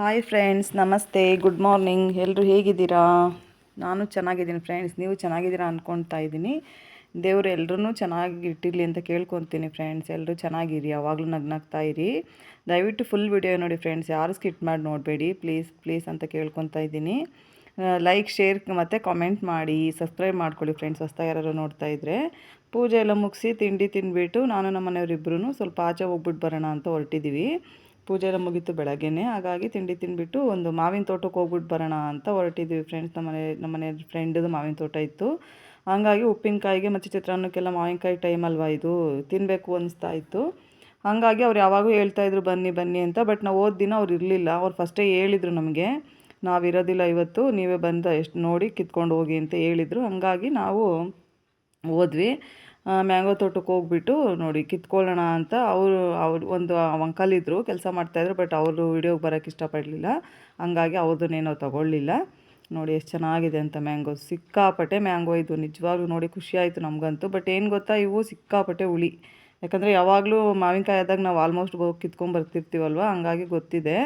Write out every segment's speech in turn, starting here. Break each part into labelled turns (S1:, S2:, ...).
S1: Hi friends ನಮಸ್ತೆ good morning ಎಲ್ಲರೂ ಹೇಗಿದ್ದೀರಾ? ನಾನು ಚೆನ್ನಾಗಿದ್ದೀನಿ ಫ್ರೆಂಡ್ಸ್ ನೀವು ಚೆನ್ನಾಗಿದ್ದೀರಾ ಅಂದ್ಕೊಳ್ತಾ ಇದ್ದೀನಿ. ದೇವರು ಎಲ್ಲರೂ ಚೆನ್ನಾಗಿ ಇಟ್ಟಿರಲಿ ಅಂತ ಕೇಳ್ಕೊತೀನಿ ಫ್ರೆಂಡ್ಸ್ ಎಲ್ಲರೂ ಚೆನ್ನಾಗಿರಿ, ಯಾವಾಗಲೂ ನಗ್ನಾಗ್ತಾ ಇರಿ. ದಯವಿಟ್ಟು ಫುಲ್ ವಿಡಿಯೋ ನೋಡಿ ಫ್ರೆಂಡ್ಸ್ ಯಾರು ಸ್ಕಿಟ್ ಮಾಡಿ ನೋಡಬೇಡಿ. ಪ್ಲೀಸ್ ಪ್ಲೀಸ್ ಅಂತ ಕೇಳ್ಕೊತಾ ಇದ್ದೀನಿ. ಲೈಕ್ ಶೇರ್ ಮತ್ತು ಕಾಮೆಂಟ್ ಮಾಡಿ. ಸಬ್ಸ್ಕ್ರೈಬ್ ಮಾಡ್ಕೊಳ್ಳಿ ಫ್ರೆಂಡ್ಸ್ ಹೊಸ್ತಾ ಯಾರು ನೋಡ್ತಾ ಇದ್ದರೆ ಪೂಜೆ ಎಲ್ಲ ಮುಗಿಸಿ ತಿಂಡಿ ತಿನ್ಬಿಟ್ಟು ನಾನು ನಮ್ಮ ಮನೆಯವರಿಬ್ಬರೂ ಸ್ವಲ್ಪ ಆಚೆ ಹೋಗ್ಬಿಟ್ಟು ಬರೋಣ ಅಂತ ಹೊರಟಿದ್ದೀವಿ ಪೂಜೆ ಎಲ್ಲ ಮುಗೀತು ಬೆಳಗ್ಗೆನೆ. ಹಾಗಾಗಿ ತಿಂಡಿ ತಿಂದುಬಿಟ್ಟು ಒಂದು ಮಾವಿನ ತೋಟಕ್ಕೆ ಹೋಗ್ಬಿಟ್ಟು ಬರೋಣ ಅಂತ ಹೊರಟಿದ್ವಿ ಫ್ರೆಂಡ್ಸ್ ನಮ್ಮ ಮನೆ ನಮ್ಮ ಮನೆ ಫ್ರೆಂಡ್ದು ಮಾವಿನ ತೋಟ ಇತ್ತು. ಹಾಗಾಗಿ ಉಪ್ಪಿನಕಾಯಿಗೆ ಮತ್ತು ಚಿತ್ರಾನ್ನಕ್ಕೆಲ್ಲ ಮಾವಿನಕಾಯಿ ಟೈಮ್ ಅಲ್ವಾ ಇದು ತಿನ್ನಬೇಕು ಅನಿಸ್ತಾ ಇತ್ತು. ಹಾಗಾಗಿ ಅವ್ರು ಯಾವಾಗೂ ಹೇಳ್ತಾಯಿದ್ರು ಬನ್ನಿ ಬನ್ನಿ ಅಂತ. ಬಟ್ ನಾವು ಓದ್ ದಿನ ಅವ್ರು ಇರಲಿಲ್ಲ. ಅವ್ರು ಫಸ್ಟೇ ಹೇಳಿದರು ನಮಗೆ ನಾವಿರೋದಿಲ್ಲ ಇವತ್ತು, ನೀವೇ ಬಂದು ಎಷ್ಟು ನೋಡಿ ಕಿತ್ಕೊಂಡು ಹೋಗಿ ಅಂತ ಹೇಳಿದರು. ಹಾಗಾಗಿ ನಾವು ಹೋದ್ವಿ. ಮ್ಯಾಂಗೋ ತೋಟಕ್ಕೆ ಹೋಗ್ಬಿಟ್ಟು ನೋಡಿ ಕಿತ್ಕೊಳ್ಳೋಣ ಅಂತ ಅವರು, ಅವ್ರು ಒಂದು ಅಂಕಲ್ ಇದ್ದರು ಕೆಲಸ ಮಾಡ್ತಾಯಿದ್ರು ಬಟ್ ಅವರು ವಿಡಿಯೋಗೆ ಬರೋಕ್ಕೆ ಇಷ್ಟಪಡಲಿಲ್ಲ. ಹಂಗಾಗಿ ಅವ್ರದ್ದನ್ನೇನೋ ತೊಗೊಳ್ಳಿಲ್ಲ. ನೋಡಿ ಎಷ್ಟು ಚೆನ್ನಾಗಿದೆ ಅಂತ ಮ್ಯಾಂಗೋ. ಸಿಕ್ಕಾಪಟ್ಟೆ ಮ್ಯಾಂಗೋ ಇದು. ನಿಜವಾಗ್ಲೂ ನೋಡಿ ಖುಷಿ ಆಯಿತು ನಮಗಂತೂ. ಬಟ್ ಏನು ಗೊತ್ತಾ, ಇವು ಸಿಕ್ಕಾಪಟ್ಟೆ ಹುಳಿ. ಯಾಕಂದರೆ ಯಾವಾಗಲೂ ಮಾವಿನಕಾಯಿ ಆದಾಗ ನಾವು ಆಲ್ಮೋಸ್ಟ್ ಹೋಗಿ ಕಿತ್ಕೊಂಡು ಬರ್ತಿರ್ತೀವಲ್ವ? ಹಂಗಾಗಿ ಗೊತ್ತಿದೆ.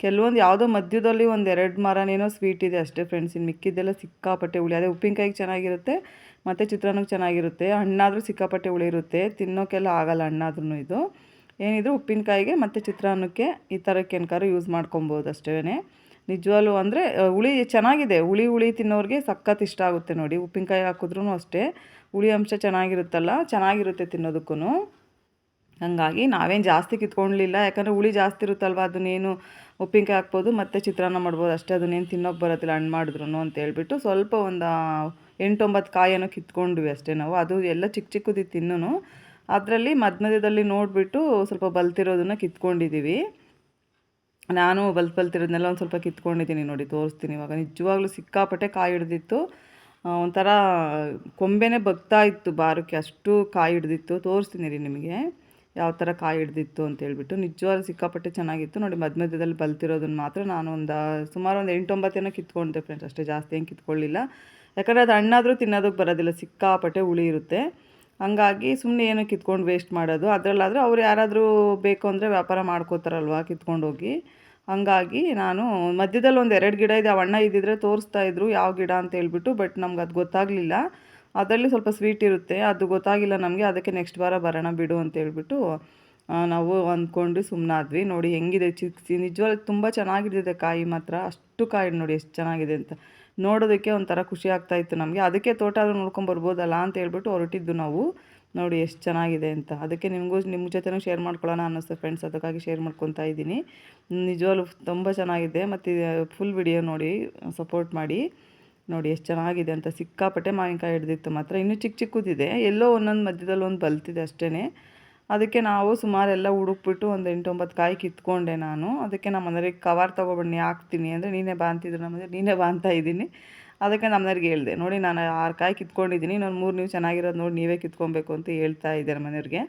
S1: ಕೆಲವೊಂದು ಯಾವುದೋ ಮಧ್ಯದಲ್ಲಿ ಒಂದು ಎರಡು ಮರನೇನೋ ಸ್ವೀಟ್ ಇದೆ ಅಷ್ಟೇ ಫ್ರೆಂಡ್ಸ್ ಇನ್ನು ಮಿಕ್ಕಿದ್ದೆಲ್ಲ ಸಿಕ್ಕಾಪಟ್ಟೆ ಹುಳಿ. ಅದೇ ಉಪ್ಪಿನಕಾಯಿಗೆ ಚೆನ್ನಾಗಿರುತ್ತೆ. ಮತ್ತು ಚಿತ್ರಾನ್ನಕ್ಕೆ ಚೆನ್ನಾಗಿರುತ್ತೆ, ಹಣ್ಣಾದರೂ ಸಿಕ್ಕಾಪಟ್ಟೆ ಉಳಿರುತ್ತೆ ಇರುತ್ತೆ ತಿನ್ನೋಕ್ಕೆಲ್ಲ ಆಗಲ್ಲ ಹಣ್ಣಾದ್ರೂ ಇದು. ಏನಿದ್ರು ಉಪ್ಪಿನಕಾಯಿಗೆ ಮತ್ತು ಚಿತ್ರಾನ್ನಕ್ಕೆ ಈ ಥರಕ್ಕೆ ಏನಕ್ಕಾದ್ರೂ ಯೂಸ್ ಮಾಡ್ಕೊಬೋದು ಅಷ್ಟೇ ನಿಜವಾಗ್ಲೂ ಅಂದರೆ ಹುಳಿ ಚೆನ್ನಾಗಿದೆ, ಹುಳಿ ಹುಳಿ ತಿನ್ನೋರಿಗೆ ಸಖತ್ ಇಷ್ಟ ಆಗುತ್ತೆ ನೋಡಿ, ಉಪ್ಪಿನಕಾಯಿ ಹಾಕಿದ್ರೂ ಅಷ್ಟೇ, ಹುಳಿ ಅಂಶ ಚೆನ್ನಾಗಿರುತ್ತಲ್ಲ, ಚೆನ್ನಾಗಿರುತ್ತೆ ತಿನ್ನೋದಕ್ಕೂ ಹಾಗಾಗಿ ನಾವೇನು ಜಾಸ್ತಿ ಕಿತ್ಕೊಳ್ಲಿಲ್ಲ ಯಾಕಂದರೆ ಹುಳಿ ಜಾಸ್ತಿ ಇರುತ್ತಲ್ವ, ಅದನ್ನೇನು ಉಪ್ಪಿನಕಾಯಿ ಹಾಕ್ಬೋದು, ಮತ್ತು ಚಿತ್ರಾನ್ನ ಮಾಡ್ಬೋದು ಅಷ್ಟೇ, ಅದನ್ನೇನು ತಿನ್ನೋಕೆ ಬರೋದಿಲ್ಲ, ಹಣ್ಣು ಮಾಡಿದ್ರು ಅಂತ ಹೇಳ್ಬಿಟ್ಟು ಸ್ವಲ್ಪ ಒಂದು ಎಂಟೊಂಬತ್ತು ಕಾಯನ್ನು ಕಿತ್ಕೊಂಡ್ವಿ ಅಷ್ಟೇ ನಾವು. ಅದು ಎಲ್ಲ ಚಿಕ್ಕ ಚಿಕ್ಕದಿತ್ತು ಇನ್ನೂ ಅದರಲ್ಲಿ ಮಧ್ಯ ಮಧ್ಯದಲ್ಲಿ ನೋಡಿಬಿಟ್ಟು ಸ್ವಲ್ಪ ಬಲ್ತಿರೋದನ್ನು ಕಿತ್ಕೊಂಡಿದ್ದೀವಿ ನಾನು ಬಲ್ ಬಲ್ತಿರೋದನ್ನೆಲ್ಲ ಒಂದು ಸ್ವಲ್ಪ ಕಿತ್ಕೊಂಡಿದ್ದೀನಿ ನೋಡಿ, ತೋರಿಸ್ತೀನಿ ಇವಾಗ. ನಿಜವಾಗ್ಲೂ ಸಿಕ್ಕಾಪಟ್ಟೆ ಕಾಯಿ ಹಿಡ್ದಿತ್ತು. ಒಂಥರ ಕೊಂಬೆನೇ ಬಗ್ತಾ ಇತ್ತು ಬಾರಕ್ಕೆ, ಅಷ್ಟು ಕಾಯಿ ಹಿಡ್ದಿತ್ತು. ತೋರಿಸ್ತೀನಿ ರೀ ನಿಮಗೆ ಯಾವ ಥರ ಕಾಯಿ ಹಿಡ್ದಿತ್ತು ಅಂತ ಹೇಳ್ಬಿಟ್ಟು. ನಿಜವಾಗ್ಲೂ ಸಿಕ್ಕಾಪಟ್ಟೆ ಚೆನ್ನಾಗಿತ್ತು. ನೋಡಿ ಮಧ್ಯ ಮಧ್ಯದಲ್ಲಿ ಬಲ್ತಿರೋದನ್ನ ಮಾತ್ರ ನಾನು ಒಂದು ಸುಮಾರು ಒಂದು ಎಂಟೊಂಬತ್ತೇನೋ ಕಿತ್ಕೊಂಡಿದ್ದೆ ಫ್ರೆಂಡ್ಸ್. ಅಷ್ಟೇ ಜಾಸ್ತಿ ಏನು ಕಿತ್ಕೊಳ್ಳಿಲ್ಲ. ಯಾಕಂದರೆ ಅದು ಹಣ್ಣಾದರೂ ತಿನ್ನೋದಕ್ಕೆ ಬರೋದಿಲ್ಲ, ಸಿಕ್ಕಾಪಟ್ಟೆ ಹುಳಿ ಇರುತ್ತೆ. ಹಂಗಾಗಿ ಸುಮ್ಮನೆ ಏನೋ ಕಿತ್ಕೊಂಡು ವೇಸ್ಟ್ ಮಾಡೋದು. ಅದರಲ್ಲಾದರೆ ಅವ್ರು ಯಾರಾದರೂ ಬೇಕು ಅಂದರೆ ವ್ಯಾಪಾರ ಮಾಡ್ಕೋತಾರಲ್ವ ಕಿತ್ಕೊಂಡೋಗಿ. ಹಂಗಾಗಿ ನಾನು ಮಧ್ಯದಲ್ಲಿ ಒಂದು ಎರಡು ಗಿಡ ಇದೆ ಅಣ್ಣ ಇದ್ದಿದ್ರೆ ತೋರಿಸ್ತಾ ಇದ್ರು ಯಾವ ಗಿಡ ಅಂತ ಹೇಳ್ಬಿಟ್ಟು ಬಟ್ ನಮ್ಗೆ ಅದು ಗೊತ್ತಾಗಲಿಲ್ಲ. ಅದರಲ್ಲಿ ಸ್ವಲ್ಪ ಸ್ವೀಟ್ ಇರುತ್ತೆ, ಅದು ಗೊತ್ತಾಗಿಲ್ಲ ನಮಗೆ, ಅದಕ್ಕೆ ನೆಕ್ಸ್ಟ್ ವಾರ ಬರೋಣ ಬಿಡು ಅಂತ ಹೇಳ್ಬಿಟ್ಟು ನಾವು ಅಂದ್ಕೊಂಡು ಸುಮ್ಮನಾದ್ವಿ ನೋಡಿ ಹೆಂಗಿದೆ ಚಿಕ್ಸಿ ನಿಜವಾಗ್ಲೂ ತುಂಬ ಚೆನ್ನಾಗಿರ್ತಿದೆ ಕಾಯಿ ಮಾತ್ರ. ಅಷ್ಟು ಕಾಯಿ ನೋಡಿ ಎಷ್ಟು ಚೆನ್ನಾಗಿದೆ ಅಂತ. ನೋಡೋದಕ್ಕೆ ಒಂಥರ ಖುಷಿ ಆಗ್ತಾಯಿತ್ತು ನಮಗೆ. ಅದಕ್ಕೆ ತೋಟ ಆದರೂ ನೋಡ್ಕೊಂಬರ್ಬೋದಲ್ಲ ಅಂತ ಹೇಳ್ಬಿಟ್ಟು ಹೊರಟಿದ್ದು ನಾವು. ನೋಡಿ ಎಷ್ಟು ಚೆನ್ನಾಗಿದೆ ಅಂತ. ಅದಕ್ಕೆ ನಿಮಗೂ ನಿಮ್ಮ ಜೊತೆನೂ ಶೇರ್ ಮಾಡ್ಕೊಳ್ಳೋಣ ಅನ್ನಿಸ್ತು ಫ್ರೆಂಡ್ಸ್ ಅದಕ್ಕಾಗಿ ಶೇರ್ ಮಾಡ್ಕೊತಾ ಇದ್ದೀನಿ. ನಿಜವಾಗ್ಲೂ ತುಂಬ ಚೆನ್ನಾಗಿದೆ. ಮತ್ತು ಫುಲ್ ವಿಡಿಯೋ ನೋಡಿ ಸಪೋರ್ಟ್ ಮಾಡಿ. ನೋಡಿ ಎಷ್ಟು ಚೆನ್ನಾಗಿದೆ ಅಂತ. ಸಿಕ್ಕಾಪಟ್ಟೆ ಮಾವಿನಕಾಯಿ ಹಿಡ್ದಿತ್ತು ಮಾತ್ರ. ಇನ್ನೂ ಚಿಕ್ಕ ಚಿಕ್ಕದಿದೆ. ಎಲ್ಲೋ ಒಂದೊಂದು ಮಧ್ಯದಲ್ಲಿ ಒಂದು ಬಲ್ತಿದೆ ಅಷ್ಟೇ ಅದಕ್ಕೆ ನಾವು ಸುಮಾರೆಲ್ಲ ಹುಡುಕ್ಬಿಟ್ಟು ಒಂದು ಎಂಟೊಂಬತ್ತು ಕಾಯಿ ಕಿತ್ಕೊಂಡೆ ನಾನು. ಅದಕ್ಕೆ ನಮ್ಮ ಮನೆಯವ್ರಿಗೆ ಕವರ್ ತೊಗೊಬನ್ನಿ ಹಾಕ್ತೀನಿ. ಅಂದರೆ, ನೀನೇ ಬಾ ಅಂತಿದ್ರು ನಮ್ಮ ನೀನೇ ಬಾ ಅಂತ ಇದ್ದೀನಿ. ಅದಕ್ಕೆ ನಮ್ಮ ಮನೆಯವ್ರಿಗೆ ಹೇಳಿದೆ, ನೋಡಿ, ನಾನು ಆರು ಕಾಯಿ ಕಿತ್ಕೊಂಡಿದ್ದೀನಿ. ಇನ್ನೊಂದು ಮೂರು ನೀವು ಚೆನ್ನಾಗಿರೋದು ನೋಡಿ ನೀವೇ ಕಿತ್ಕೊಬೇಕು ಅಂತ ಹೇಳ್ತಾ ಇದ್ದಾರೆ ಮನೆಯವ್ರಿಗೆ.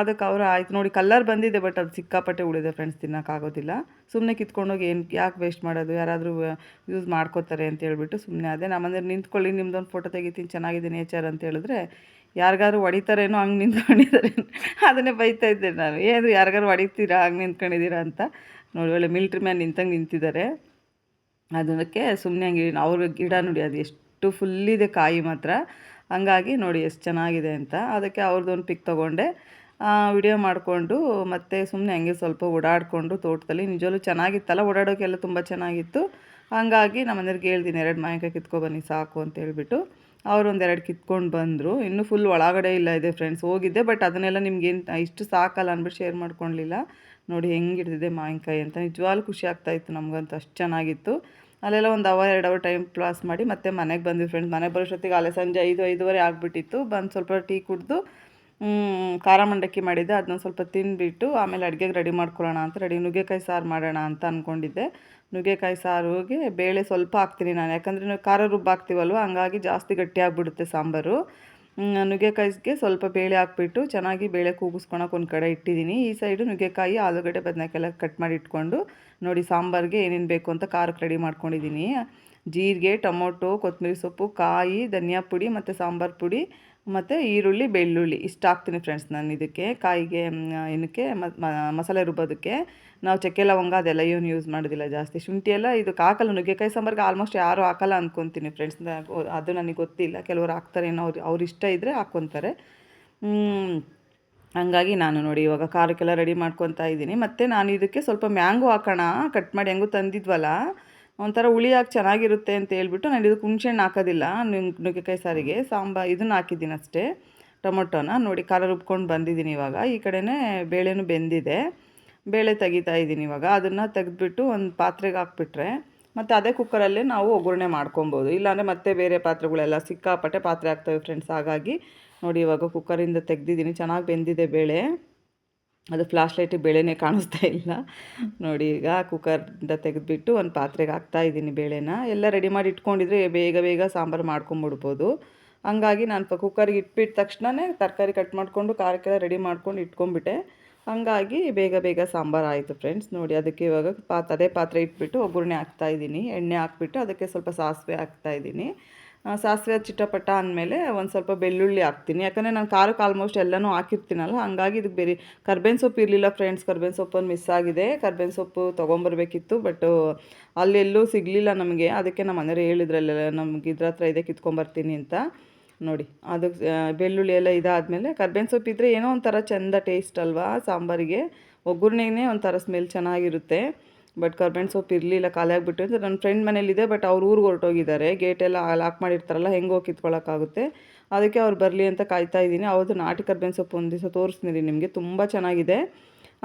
S1: ಅದಕ್ಕೆ ಅವರು, ಆಯ್ತು ನೋಡಿ, ಕಲ್ಲರ್ ಬಂದಿದೆ, ಬಟ್ ಅದು ಸಿಕ್ಕಾಪಟ್ಟೆ ಉಳಿದೆ ಫ್ರೆಂಡ್ಸ್ ತಿನ್ನೋಕ್ಕಾಗೋದಿಲ್ಲ ಸುಮ್ಮನೆ ಕಿತ್ಕೊಂಡೋಗಿ ಏನು, ಯಾಕೆ ವೇಸ್ಟ್ ಮಾಡೋದು? ಯಾರಾದರೂ ಯೂಸ್ ಮಾಡ್ಕೋತಾರೆ ಅಂತ ಹೇಳ್ಬಿಟ್ಟು ಸುಮ್ಮನೆ ಅದೇ ನಮ್ಮನೆ ನಿಂತ್ಕೊಳ್ಳಿ, ನಿಮ್ದೊಂದು ಫೋಟೋ ತೆಗಿತೀನಿ ಚೆನ್ನಾಗಿದೆ ನೇಚರ್ ಅಂತ ಹೇಳಿದ್ರೆ ಯಾರಿಗಾರು ಹೊಡಿತಾರೇನೋ ಹಂಗೆ ನಿಂತ್ಕೊಂಡಿದ್ದಾರೆ ಅದನ್ನೇ ಬೈತಾ ಇದ್ದೆ ನಾನು. ಏನು ಯಾರಿಗಾದ್ರು ಹೊಡಿತೀರಾ, ಹಂಗೆ ನಿಂತ್ಕೊಂಡಿದ್ದೀರಾ ಅಂತ. ನೋಡಿ, ಒಳ್ಳೆ ಮಿಲ್ಟ್ರಿ ಮ್ಯಾನ್ ನಿಂತಂಗೆ ನಿಂತಿದ್ದಾರೆ ಅದಕ್ಕೆ ಸುಮ್ಮನೆ ಹಂಗೆ ಅವ್ರ ಗಿಡ ನೋಡಿ, ಅದು ಎಷ್ಟು ಫುಲ್ಲಿದೆ ಕಾಯಿ ಮಾತ್ರ. ಹಂಗಾಗಿ ನೋಡಿ, ಎಷ್ಟು ಚೆನ್ನಾಗಿದೆ ಅಂತ. ಅದಕ್ಕೆ ಅವ್ರದ್ದೊಂದು ಪಿಕ್ ತೊಗೊಂಡೆ. ವಿಡಿಯೋ ಮಾಡಿಕೊಂಡು ಮತ್ತು ಸುಮ್ಮನೆ ಹಂಗೆ ಸ್ವಲ್ಪ ಓಡಾಡಿಕೊಂಡು ತೋಟದಲ್ಲಿ. ನಿಜವಲ್ಲೂ ಚೆನ್ನಾಗಿತ್ತಲ್ಲ ಓಡಾಡೋಕ್ಕೆಲ್ಲ ತುಂಬ ಚೆನ್ನಾಗಿತ್ತು. ಹಾಗಾಗಿ ನಮ್ಮ ಮನೆಯವ್ರಿಗೆ ಹೇಳ್ತೀನಿ ಎರಡು ಮಾವಿನಕಾಯಿ ಕಿತ್ಕೊಬನ್ನಿ ಸಾಕು ಅಂತ ಹೇಳ್ಬಿಟ್ಟು. ಅವ್ರು ಒಂದೆರಡು ಕಿತ್ಕೊಂಡು ಬಂದರು. ಇನ್ನೂ ಫುಲ್ ಒಳಗಡೆ ಇಲ್ಲ ಇದೆ ಫ್ರೆಂಡ್ಸ್ ಹೋಗಿದ್ದೆ ಬಟ್ ಅದನ್ನೆಲ್ಲ ನಿಮ್ಗೇನು ಇಷ್ಟು ಸಾಕಲ್ಲ ಅಂದ್ಬಿಟ್ಟು ಶೇರ್ ಮಾಡ್ಕೊಳ್ಲಿಲ್ಲ ನೋಡಿ ಹೆಂಗೆ ಹಿಡ್ದಿದೆ ಮಾವಿನಕಾಯಿ ಅಂತ. ನಿಜವಾಗ್ಲೂ ಖುಷಿ ಆಗ್ತಾಯಿತ್ತು ನಮಗಂತೂ, ಅಷ್ಟು ಚೆನ್ನಾಗಿತ್ತು. ಅಲ್ಲೆಲ್ಲ ಒಂದು ಅವರ್ ಎರಡು ಅವರ್ ಟೈಮ್ ಪಾಸ್ ಮಾಡಿ ಮತ್ತೆ ಮನೆಗೆ ಬಂದ್ವಿ ಫ್ರೆಂಡ್ಸ್ ಮನೆಗೆ ಬರೋಷ್ಟೊತ್ತಿಗೆ ಅಲ್ಲೇ ಸಂಜೆ ಐದು, ಐದುವರೆ ಆಗಿಬಿಟ್ಟಿತ್ತು. ಬಂದು ಸ್ವಲ್ಪ ಟೀ ಕುಡಿದು ಖಾರ ಮಂಡಕ್ಕಿ ಮಾಡಿದ್ದೆ. ಅದನ್ನ ಸ್ವಲ್ಪ ತಿಂದುಬಿಟ್ಟು ಆಮೇಲೆ ಅಡುಗೆಗೆ ರೆಡಿ ಮಾಡ್ಕೊಳ್ಳೋಣ ಅಂತ ರೆಡಿ ನುಗ್ಗೆಕಾಯಿ ಸಾರು ಮಾಡೋಣ ಅಂತ ಅಂದ್ಕೊಂಡಿದ್ದೆ ನುಗ್ಗೆಕಾಯಿ ಸಾರಿಗೆ ಬೇಳೆ ಸ್ವಲ್ಪ ಹಾಕ್ತೀನಿ ನಾನು. ಯಾಕಂದರೆ ಖಾರ ರುಬ್ಬ ಹಾಕ್ತೀವಲ್ವ, ಹಂಗಾಗಿ ಜಾಸ್ತಿ ಗಟ್ಟಿಯಾಗಿಬಿಡುತ್ತೆ ಸಾಂಬಾರು. ನುಗ್ಗೆಕಾಯಿಗೆ ಸ್ವಲ್ಪ ಬೇಳೆ ಹಾಕ್ಬಿಟ್ಟು ಚೆನ್ನಾಗಿ ಬೇಳೆ ಕೂಗಿಸ್ಕೊಳಕ್ಕೆ ಒಂದು ಕಡೆ ಇಟ್ಟಿದ್ದೀನಿ. ಈ ಸೈಡು ನುಗ್ಗೆಕಾಯಿ, ಆಲೂಗಡ್ಡೆ, ಬದನೆಕಾಯಿ ಕಟ್ ಮಾಡಿ ಇಟ್ಕೊಂಡು ನೋಡಿ ಸಾಂಬಾರಿಗೆ ಏನೇನು ಬೇಕು ಅಂತ ಖಾರಕ್ಕೆ ರೆಡಿ ಮಾಡ್ಕೊಂಡಿದ್ದೀನಿ. ಜೀರಿಗೆ, ಟೊಮೊಟೊ, ಕೊತ್ತಂಬರಿ ಸೊಪ್ಪು, ಕಾಯಿ, ಧನಿಯಾ ಪುಡಿ ಮತ್ತು ಸಾಂಬಾರು ಪುಡಿ ಮತ್ತು ಈರುಳ್ಳಿ, ಬೆಳ್ಳುಳ್ಳಿ. ಇಷ್ಟು ಹಾಕ್ತೀನಿ ಫ್ರೆಂಡ್ಸ್ ನಾನು ಇದಕ್ಕೆ. ಕಾಯಿಗೆ ಏನಕ್ಕೆ ಮಸಾಲೆ ರುಬ್ಬೋದಕ್ಕೆ. ನಾವು ಚಕ್ಕೆ, ಲವಂಗ ಅದೆಲ್ಲ ಏನು ಯೂಸ್ ಮಾಡೋದಿಲ್ಲ ಜಾಸ್ತಿ. ಶುಂಠಿ ಎಲ್ಲ ಇದಕ್ಕೆ ಹಾಕಲ್ಲ, ನುಗ್ಗೆಕಾಯಿ ಸಾಂಬಾರ್ಗೆ ಆಲ್ಮೋಸ್ಟ್ ಯಾರೂ ಹಾಕಲ್ಲ ಅಂದ್ಕೊತೀನಿ ಫ್ರೆಂಡ್ಸ್ ಅದು ನನಗೆ ಗೊತ್ತಿಲ್ಲ. ಕೆಲವರು ಹಾಕ್ತಾರೇನೋ ಅವ್ರು ಅವ್ರು ಇಷ್ಟ ಇದ್ದರೆ ಹಾಕ್ಕೊತಾರೆ. ಹಂಗಾಗಿ ನಾನು ನೋಡಿ ಇವಾಗ ಖಾರಕ್ಕೆಲ್ಲ ರೆಡಿ ಮಾಡ್ಕೊತಾ ಇದ್ದೀನಿ. ಮತ್ತು ನಾನು ಇದಕ್ಕೆ ಸ್ವಲ್ಪ ಮ್ಯಾಂಗೋ ಹಾಕೋಣ. ಕಟ್ ಮಾಡಿ, ಹೆಂಗೂ ತಂದಿದ್ವಲ್ಲ ಒಂಥರ ಹುಳಿಯಾಗಿ ಚೆನ್ನಾಗಿರುತ್ತೆ ಅಂತ ಹೇಳ್ಬಿಟ್ಟು ನಾನು ಇದಕ್ಕೆ ಹುಣ್ಸೆಹಣ್ಣು ಹಾಕೋದಿಲ್ಲ. ನುಗ್- ನುಗ್ಗೆಕಾಯಿ ಸಾರಿಗೆ ಸಾಂಬಾ ಇದನ್ನು ಹಾಕಿದ್ದೀನಿ ಅಷ್ಟೇ. ಟೊಮೊಟೊನ ನೋಡಿ ಖಾರ ರುಬ್ಕೊಂಡು ಬಂದಿದ್ದೀನಿ ಇವಾಗ. ಈ ಕಡೆನೇ ಬೇಳೆನೂ ಬೆಂದಿದೆ. ಬೇಳೆ ತೆಗಿತಾ ಇದ್ದೀನಿ ಇವಾಗ. ಅದನ್ನು ತೆಗೆದ್ಬಿಟ್ಟು ಒಂದು ಪಾತ್ರೆಗೆ ಹಾಕ್ಬಿಟ್ರೆ ಮತ್ತು ಅದೇ ಕುಕ್ಕರಲ್ಲೇ ನಾವು ಒಗ್ಗರಣೆ ಮಾಡ್ಕೊಬೋದು. ಇಲ್ಲಾಂದರೆ ಮತ್ತೆ ಬೇರೆ ಪಾತ್ರೆಗಳೆಲ್ಲ ಸಿಕ್ಕಾಪಟ್ಟೆ ಪಾತ್ರೆ ಆಗ್ತವೆ ಫ್ರೆಂಡ್ಸ್ ಹಾಗಾಗಿ ನೋಡಿ ಇವಾಗ ಕುಕ್ಕರಿಂದ ತೆಗ್ದಿದ್ದೀನಿ. ಚೆನ್ನಾಗಿ ಬೆಂದಿದೆ ಬೇಳೆ. ಅದು ಫ್ಲಾಶ್ ಲೈಟ್ ಬೇಳೆನೇ ಕಾಣಿಸ್ತಾ ಇಲ್ಲ. ನೋಡಿ ಈಗ ಕುಕ್ಕರಿಂದ ತೆಗೆದುಬಿಟ್ಟು ಒಂದು ಪಾತ್ರೆಗೆ ಹಾಕ್ತಾ ಇದ್ದೀನಿ ಬೇಳೆನ. ಎಲ್ಲ ರೆಡಿ ಮಾಡಿ ಇಟ್ಕೊಂಡಿದ್ರೆ ಬೇಗ ಬೇಗ ಸಾಂಬಾರು ಮಾಡ್ಕೊಂಬಿಡ್ಬೋದು. ಹಂಗಾಗಿ ನಾನು ಕುಕ್ಕರ್ಗೆ ಇಟ್ಬಿಟ್ಟ ತಕ್ಷಣವೇ ತರಕಾರಿ ಕಟ್ ಮಾಡಿಕೊಂಡು ಖಾರಕ್ಕೆಲ್ಲ ರೆಡಿ ಮಾಡ್ಕೊಂಡು ಇಟ್ಕೊಂಡ್ಬಿಟ್ಟೆ. ಹಂಗಾಗಿ ಬೇಗ ಬೇಗ ಸಾಂಬಾರು ಆಯಿತು ಫ್ರೆಂಡ್ಸ್ ನೋಡಿ ಅದಕ್ಕೆ ಇವಾಗ ಪಾತ್ ಅದೇ ಪಾತ್ರೆ ಇಟ್ಬಿಟ್ಟು ಒಗ್ಗರಣೆ ಹಾಕ್ತಾ ಇದ್ದೀನಿ. ಎಣ್ಣೆ ಹಾಕ್ಬಿಟ್ಟು ಅದಕ್ಕೆ ಸ್ವಲ್ಪ ಸಾಸಿವೆ ಹಾಕ್ತಾ ಇದ್ದೀನಿ. ಆ, ಸಾಸಿವೆ ಚಿಟಪಟ ಅಂದಮೇಲೆ ಒಂದು ಸ್ವಲ್ಪ ಬೆಳ್ಳುಳ್ಳಿ ಹಾಕ್ತೀನಿ. ಯಾಕಂದರೆ ನಾನು ಖಾರಕ್ಕೆ ಆಲ್ಮೋಸ್ಟ್ ಎಲ್ಲನೂ ಹಾಕಿರ್ತೀನಲ್ಲ, ಹಂಗಾಗಿ ಇದಕ್ಕೆ ಬೇರೆ ಕರ್ಬೇವಿನ ಸೊಪ್ಪು ಇರಲಿಲ್ಲ ಫ್ರೆಂಡ್ಸ್ ಕರ್ಬೇವಿನ ಸೊಪ್ಪನ್ನು ಮಿಸ್ ಆಗಿದೆ. ಕರ್ಬೇವಿನ ಸೊಪ್ಪು ತೊಗೊಂಬರ್ಬೇಕಿತ್ತು ಬಟ್ ಅಲ್ಲೆಲ್ಲೂ ಸಿಗಲಿಲ್ಲ ನಮಗೆ. ಅದಕ್ಕೆ ನಮ್ಮ ಮನೆಯವ್ರು ಹೇಳಿದ್ರಲ್ಲೆಲ್ಲ ನಮ್ಗೆ ಇದ್ರ ಹತ್ರ ಇದೆ, ಕಿತ್ಕೊಂಬರ್ತೀನಿ ಅಂತ. ನೋಡಿ, ಅದು ಬೆಳ್ಳುಳ್ಳಿ ಎಲ್ಲ ಇದಾದಮೇಲೆ ಕರ್ಬೇವಿನ ಸೊಪ್ಪು ಇದ್ದರೆ ಏನೋ ಒಂಥರ ಚೆಂದ ಟೇಸ್ಟ್ ಅಲ್ವಾ ಸಾಂಬಾರಿಗೆ. ಒಗ್ಗರಣೆನೇ ಒಂಥರ ಸ್ಮೆಲ್ ಚೆನ್ನಾಗಿರುತ್ತೆ. ಬಟ್ ಕರ್ಬೇವಿನ ಸೊಪ್ಪು ಇರಲಿಲ್ಲ, ಖಾಲಿ ಆಗಿಬಿಟ್ಟು. ಅಂದರೆ ನನ್ನ ಫ್ರೆಂಡ್ ಮನೇಲಿದೆ ಬಟ್ ಅವ್ರು ಊರಿಗೆ ಹೊರಟೋಗಿದ್ದಾರೆ. ಗೇಟೆಲ್ಲ ಲಾಕ್ ಮಾಡಿರ್ತಾರಲ್ಲ, ಹೆಂಗೆ ಹೋಗಿ ಕಿತ್ಕೊಳ್ಳೋಕ್ಕಾಗುತ್ತೆ ಅದಕ್ಕೆ ಅವ್ರು ಬರಲಿ ಅಂತ ಕಾಯ್ತಾ ಇದ್ದೀನಿ. ಅವತ್ತು ನಾಟಿ ಕರ್ಬೇವಿನ ಸೊಪ್ಪು ಒಂದು ದಿವಸ ತೋರಿಸ್ತೀನಿ ನಿಮಗೆ. ತುಂಬ ಚೆನ್ನಾಗಿದೆ.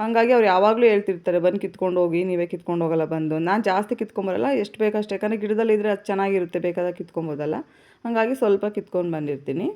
S1: ಹಾಗಾಗಿ ಅವ್ರು ಯಾವಾಗಲೂ ಹೇಳ್ತಿರ್ತಾರೆ, ಬಂದು ಕಿತ್ಕೊಂಡು ಹೋಗಿ, ನೀವೇ ಕಿತ್ಕೊಂಡು ಹೋಗಲ್ಲ ಬಂದು. ನಾನು ಜಾಸ್ತಿ ಕಿತ್ಕೊಂಬರಲ್ಲ, ಎಷ್ಟು ಬೇಕಷ್ಟು ಯಾಕಂದರೆ ಗಿಡದಲ್ಲಿದ್ದರೆ ಅದು ಚೆನ್ನಾಗಿರುತ್ತೆ, ಬೇಕಾದಾಗ ಕಿತ್ಕೊಬೋದಲ್ಲ. ಹಾಗಾಗಿ ಸ್ವಲ್ಪ ಕಿತ್ಕೊಂಡು ಬಂದಿರ್ತೀನಿ.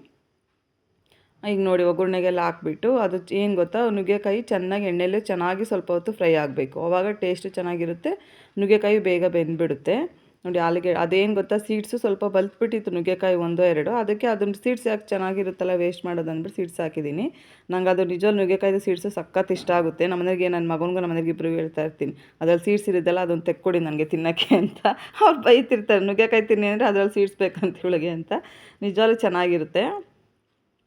S1: ಈಗ ನೋಡಿ ಒಗ್ಗರಣೆಗೆಲ್ಲ ಹಾಕ್ಬಿಟ್ಟು ಅದು ಏನು ಗೊತ್ತಾ? ನುಗ್ಗೆಕಾಯಿ ಚೆನ್ನಾಗಿ ಎಣ್ಣೆಯಲ್ಲಿ ಚೆನ್ನಾಗಿ ಸ್ವಲ್ಪ ಹೊತ್ತು ಫ್ರೈ ಆಗಬೇಕು. ಅವಾಗ ಟೇಸ್ಟ್ ಚೆನ್ನಾಗಿರುತ್ತೆ. ನುಗ್ಗೆಕಾಯಿ ಬೇಗ ಬೆಂದ್ಬಿಡುತ್ತೆ. ನೋಡಿ ಆಲೂಗೆ ಅದೇನು ಗೊತ್ತಾ? ಸೀಡ್ಸು ಸ್ವಲ್ಪ ಬಲ್ತ್ಬಿಟ್ಟಿತ್ತು ನುಗ್ಗೆಕಾಯಿ ಒಂದೋ, ಎರಡೋ. ಅದಕ್ಕೆ ಅದನ್ನು ಸೀಡ್ಸ್ ಯಾಕೆ ಚೆನ್ನಾಗಿರುತ್ತಲ್ಲ ವೇಸ್ಟ್ ಮಾಡೋದು ಅಂದ್ಬಿಟ್ಟು ಸೀಡ್ಸ್ ಹಾಕಿದ್ದೀನಿ. ನಂಗೆ ಅದು ನಿಜ ನುಗ್ಗೆಕಾಯ್ದು ಸೀಡ್ಸು ಸಖತ್ ಇಷ್ಟ ಆಗುತ್ತೆ. ನಮ್ಮ ಮನೆಗೆ ನನ್ನ ಮಗನಿಗೂ ನಮ್ಮ ಮನೆಗೆ ಇಬ್ಬರು ಹೇಳ್ತಾ ಇರ್ತೀನಿ. ಅದ್ರಲ್ಲಿ ಸೀಡ್ಸ್ ಇರುತ್ತಲ್ಲ ಅದನ್ನು ತೆಕ್ಕೊಡಿ ನನಗೆ ತಿನ್ನೋಕ್ಕೆ ಅಂತ. ಅವ್ರು ಬೈತಿರ್ತಾರೆ, ನುಗ್ಗೆಕಾಯಿ ತಿನ್ನಿ ಅಂದರೆ ಅದ್ರಲ್ಲಿ ಸೀಡ್ಸ್ ಬೇಕಂತ ಇವಳಿಗೆ ಅಂತ. ನಿಜವಾಗ್ಲೂ ಚೆನ್ನಾಗಿರುತ್ತೆ.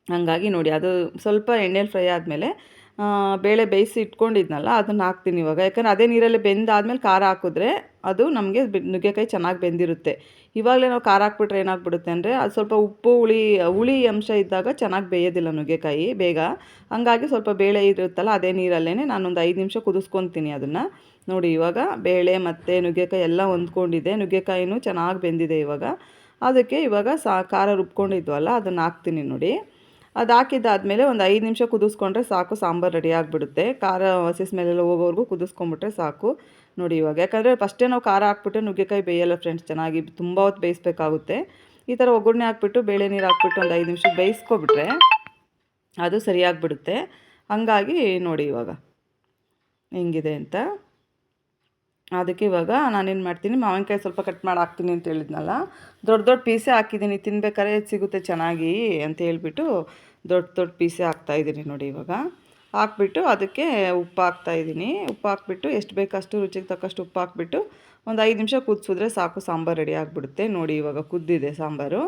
S1: ಹಂಗಾಗಿ ನೋಡಿ, ಅದು ಸ್ವಲ್ಪ ಎಣ್ಣೆಲಿ ಫ್ರೈ ಆದಮೇಲೆ ಬೇಳೆ ಬೇಯಿಸಿ ಇಟ್ಕೊಂಡಿದ್ನಲ್ಲ, ಅದನ್ನು ಹಾಕ್ತೀನಿ ಇವಾಗ. ಯಾಕಂದರೆ ಅದೇ ನೀರಲ್ಲಿ ಬೆಂದಾದ್ಮೇಲೆ ಖಾರ ಹಾಕಿದ್ರೆ ಅದು ನಮಗೆ ನುಗ್ಗೆಕಾಯಿ ಚೆನ್ನಾಗಿ ಬೆಂದಿರುತ್ತೆ. ಇವಾಗಲೇ ನಾವು ಖಾರ ಹಾಕ್ಬಿಟ್ರೆ ಏನಾಗ್ಬಿಡುತ್ತೆ ಅಂದರೆ, ಅದು ಸ್ವಲ್ಪ ಉಪ್ಪು, ಹುಳಿ ಹುಳಿ ಅಂಶ ಇದ್ದಾಗ ಚೆನ್ನಾಗಿ ಬೇಯೋದಿಲ್ಲ ನುಗ್ಗೆಕಾಯಿ ಬೇಗ. ಹಂಗಾಗಿ ಸ್ವಲ್ಪ ಬೇಳೆ ಇರುತ್ತಲ್ಲ, ಅದೇ ನೀರಲ್ಲೇ ನಾನೊಂದು ಐದು ನಿಮಿಷ ಕುದಿಸ್ಕೊತೀನಿ ಅದನ್ನು. ನೋಡಿ, ಇವಾಗ ಬೇಳೆ ಮತ್ತು ನುಗ್ಗೆಕಾಯಿ ಎಲ್ಲ ಹೊಂದ್ಕೊಂಡಿದೆ. ನುಗ್ಗೆಕಾಯಿನೂ ಚೆನ್ನಾಗಿ ಬೆಂದಿದೆ ಇವಾಗ. ಅದಕ್ಕೆ ಇವಾಗ ಸಾ, ಖಾರ ರುಬ್ಕೊಂಡಿದ್ವಲ್ಲ, ಅದನ್ನು ಹಾಕ್ತೀನಿ ನೋಡಿ. ಅದು ಒಂದು ಐದು ನಿಮಿಷ ಕುದಿಸ್ಕೊಂಡ್ರೆ ಸಾಕು, ಸಾಂಬಾರು ರೆಡಿ ಆಗಿಬಿಡುತ್ತೆ. ಖಾರ ಹಸಿ ಸ್ಮೆಲ್ಲೆಲ್ಲ ಹೋಗೋವರೆಗೂ ಕುದಿಸ್ಕೊಂಬಿಟ್ರೆ ಸಾಕು ನೋಡಿ ಇವಾಗ. ಯಾಕಂದರೆ ಫಸ್ಟೇ ನಾವು ಖಾರ ಹಾಕ್ಬಿಟ್ಟು ನುಗ್ಗೆಕಾಯಿ ಬೇಯಲ್ಲ ಫ್ರೆಂಡ್ಸ್ ಚೆನ್ನಾಗಿ ತುಂಬ ಹೊತ್ತು ಬೇಯಿಸ್ಬೇಕಾಗುತ್ತೆ. ಈ ಥರ ಒಗ್ಗರಣೆ ಹಾಕ್ಬಿಟ್ಟು, ಬೇಳೆ ನೀರು ಹಾಕ್ಬಿಟ್ಟು ಒಂದು ಐದು ನಿಮಿಷ ಬೇಯಿಸ್ಕೊಬಿಟ್ರೆ ಅದು ಸರಿಯಾಗಿಬಿಡುತ್ತೆ. ಹಾಗಾಗಿ ನೋಡಿ ಇವಾಗ ಹೆಂಗಿದೆ ಅಂತ. ಅದಕ್ಕೆ ಇವಾಗ ನಾನೇನು ಮಾಡ್ತೀನಿ, ಮಾವಿನಕಾಯಿ ಸ್ವಲ್ಪ ಕಟ್ ಮಾಡಿ ಹಾಕ್ತೀನಿ ಅಂತ ಹೇಳಿದ್ನಲ್ಲ, ದೊಡ್ಡ ದೊಡ್ಡ ಪೀಸೆ ಹಾಕಿದ್ದೀನಿ ತಿನ್ಬೇಕಾದ್ರೆ ಸಿಗುತ್ತೆ ಚೆನ್ನಾಗಿ ಅಂತ ಹೇಳ್ಬಿಟ್ಟು ದೊಡ್ಡ ದೊಡ್ಡ ಪೀಸೇ ಹಾಕ್ತಾಯಿದ್ದೀನಿ ನೋಡಿ ಇವಾಗ. ಹಾಕ್ಬಿಟ್ಟು ಅದಕ್ಕೆ ಉಪ್ಪು ಹಾಕ್ತಾಯಿದ್ದೀನಿ ಉಪ್ಪು ಹಾಕ್ಬಿಟ್ಟು ಎಷ್ಟು ಬೇಕಷ್ಟು ರುಚಿಗೆ ತಕ್ಕಷ್ಟು ಉಪ್ಪು ಹಾಕ್ಬಿಟ್ಟು ಒಂದು ಐದು ನಿಮಿಷ ಕುದಿಸಿದ್ರೆ ಸಾಕು, ಸಾಂಬಾರು ರೆಡಿ ಆಗಿಬಿಡುತ್ತೆ. ನೋಡಿ ಇವಾಗ ಕುದ್ದಿದೆ ಸಾಂಬಾರು,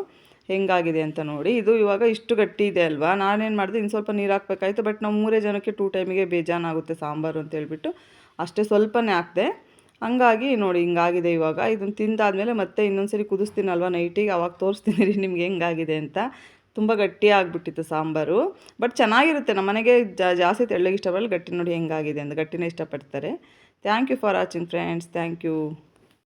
S1: ಹೆಂಗಾಗಿದೆ ಅಂತ ನೋಡಿ. ಇದು ಇವಾಗ ಇಷ್ಟು ಗಟ್ಟಿ ಇದೆ ಅಲ್ವಾ? ನಾನೇನು ಮಾಡಿದೆ ಇನ್ನು ಸ್ವಲ್ಪ ನೀರು ಹಾಕ್ಬೇಕಾಯ್ತು, ಬಟ್ ನಾವು ಮೂರೇ ಜನಕ್ಕೆ ಟೂ ಟೈಮಿಗೆ ಬೇಜಾನಾಗುತ್ತೆ ಸಾಂಬಾರು ಅಂತ ಹೇಳ್ಬಿಟ್ಟು ಅಷ್ಟೇ ಸ್ವಲ್ಪನೇ ಹಾಕ್ದೆ. ಹಂಗಾಗಿ ನೋಡಿ ಹಿಂಗಾಗಿದೆ ಇವಾಗ. ಇದನ್ನು ತಿಂದಾದಮೇಲೆ ಮತ್ತೆ ಇನ್ನೊಂದು ಸರಿ ಕುದಿಸ್ತೀನಲ್ವ ನೈಟಿಗೆ? ಅವಾಗ ತೋರಿಸ್ತೀನಿ ರೀ ನಿಮ್ಗೆ ಹೆಂಗಾಗಿದೆ ಅಂತ. ತುಂಬ ಗಟ್ಟಿ ಆಗಿಬಿಟ್ಟಿತ್ತು ಸಾಂಬಾರು. ಬಟ್ ಚೆನ್ನಾಗಿರುತ್ತೆ. ನಮ್ಮ ಮನೆಗೆ ಜಾಸ್ತಿ ತೆಳ್ಳಗೆ ಇಷ್ಟಪಡಲ್ಲ ಗಟ್ಟಿ ನೋಡಿ ಹೆಂಗಾಗಿದೆ ಅಂತ ಗಟ್ಟಿನೇ ಇಷ್ಟಪಡ್ತಾರೆ. Thank you for watching friends thank you